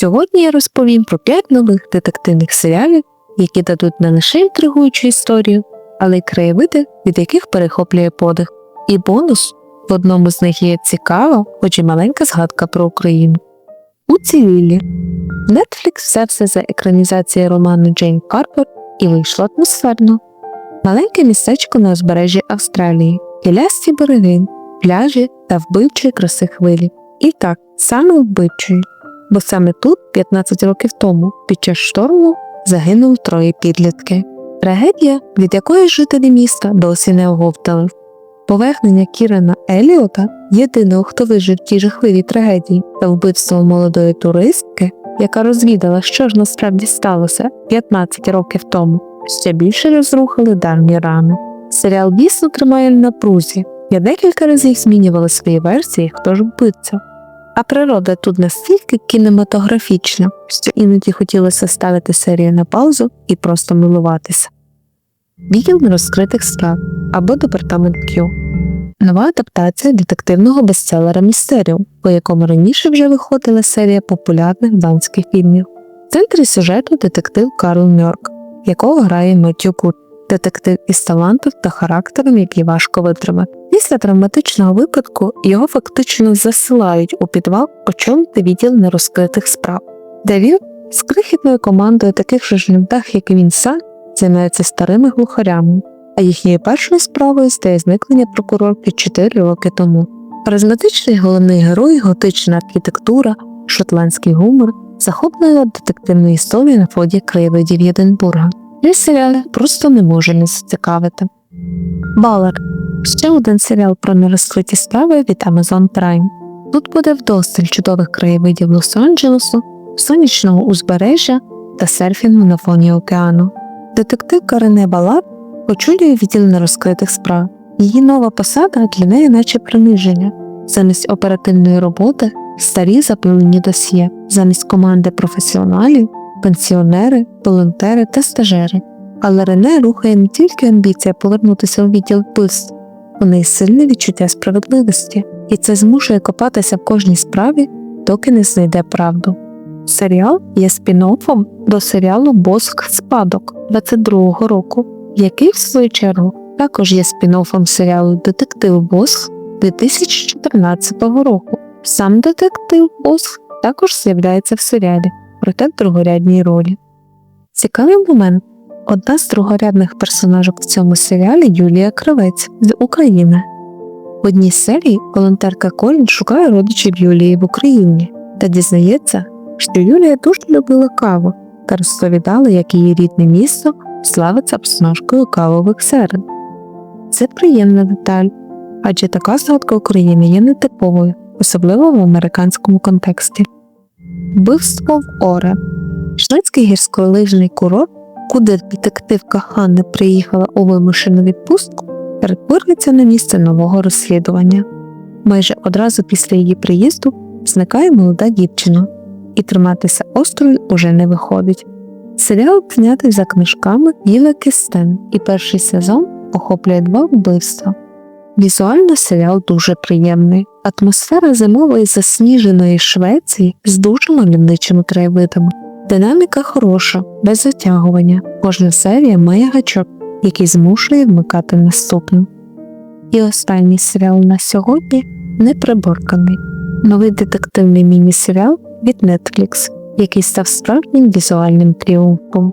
Сьогодні я розповім про 5 нових детективних серіалів, які дадуть не лише інтригуючу історію, але й краєвиди, від яких перехоплює подих. І бонус в одному з них є цікава, хоч і маленька згадка про Україну. У цивілі Netflix взявся за екранізацію роману Джейн Карпер і вийшло атмосферно. Маленьке містечко на узбережжі Австралії, гілясті береги, пляжі та вбивчої краси хвилі. І так, саме вбивчої, бо саме тут, 15 років тому, під час шторму, загинули троє підлітки. Трагедія, від якої жителі міста досі не оговтали. Повернення Кірана Еліота, єдиного, хто вижив в тій жахливій трагедії, та вбивство молодої туристки, яка розвідала, що ж насправді сталося 15 років тому, ще більше розрухали давні рани. Серіал дійсно тримає на напрузі. Я декілька разів змінювала свої версії, хто ж вбивця. А природа тут настільки кінематографічна, що іноді хотілося ставити серію на паузу і просто милуватися. Відділ нерозкритих справ або департамент Q. Нова адаптація детективного бестселера Містеріум, по якому раніше вже виходила серія популярних данських фільмів. В центрі сюжету детектив Карл Мьорк, якого грає Меттю Кут, детектив із талантом та характером, який важко витримати. Після травматичного випадку його фактично засилають у підвал очолити відділ нерозкритих справ, де він з крихітною командою таких же ж невдах, як і він сам, займається старими глухарями, а їхньою першою справою стає зникнення прокурорки 4 роки тому. Харизматичний головний герой, готична архітектура, шотландський гумор, захоплена детективна історія на фоді краєвидів Єдинбурга. Цей серіал просто не може не зацікавити. Балер ще один серіал про нерозкриті справи від Amazon Prime. Тут буде вдосталь чудових краєвидів Лос-Анджелесу, сонячного узбережжя та серфінгу на фоні океану. Детектив Карене Балар очолює відділ нерозкритих справ. Її нова посада для неї наче приниження. Замість оперативної роботи старі запилені досьє, замість команди професіоналів, пенсіонери, волонтери та стажери. Але Рене рухає не тільки амбіція повернутися у відділ вбивств, у неї сильне відчуття справедливості, і це змушує копатися в кожній справі, доки не знайде правду. Серіал є спін-оффом до серіалу Боск Спадок 22-го року, який, в свою чергу, також є спін-оффом серіалу Детектив Босх 2014 року. Сам детектив Босх також з'являється в серіалі, проте в другорядній ролі. Цікавий момент. Одна з другорядних персонажок в цьому серіалі Юлія Кравець з України. В одній серії волонтерка Колін шукає родичів Юлії в Україні та дізнається, що Юлія дуже любила каву та розповідала, як її рідне місто славиться обсножкою кавових серед. Це приємна деталь, адже така згадка України є нетиповою, особливо в американському контексті. Вбивство в Оре Шведський гірськолижний курорт, куди детективка Ханна приїхала у вимушену відпустку, перетворюється на місце нового розслідування. Майже одразу після її приїзду зникає молода дівчина, і триматися острою уже не виходить. Серіал знятий за книжками Єва Кестен, і перший сезон охоплює два вбивства. Візуально серіал дуже приємний. Атмосфера зимової засніженої Швеції з дуже мальовничими краєвидами. Динаміка хороша, без затягування. Кожна серія має гачок, який змушує вмикати наступну. І останній серіал на сьогодні неприборканий. Новий детективний міні-серіал від Netflix, який став справжнім візуальним тріумфом.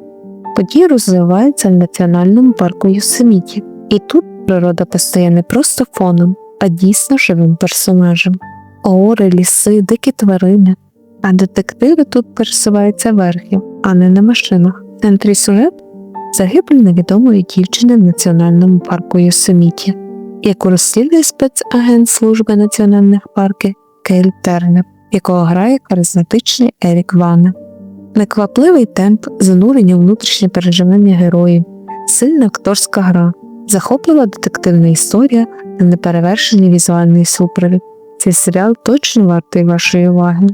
Події розвиваються в національному парку Йосеміті, і тут природа постає не просто фоном, а дійсно живим персонажем. Ори, ліси, дикі тварини. А детективи тут пересуваються верхів, а не на машинах. В центрі сюжет загибель невідомої дівчини в національному парку Йосеміті, яку розслідує спецагент служби національних парків Кейл Тернер, якого грає харизматичний Ерік Вана. Неквапливий темп, занурення у внутрішнє переживання героїв, сильна акторська гра, захоплива детективна історія та неперевершений візуальний супровід. Цей серіал точно вартий вашої уваги.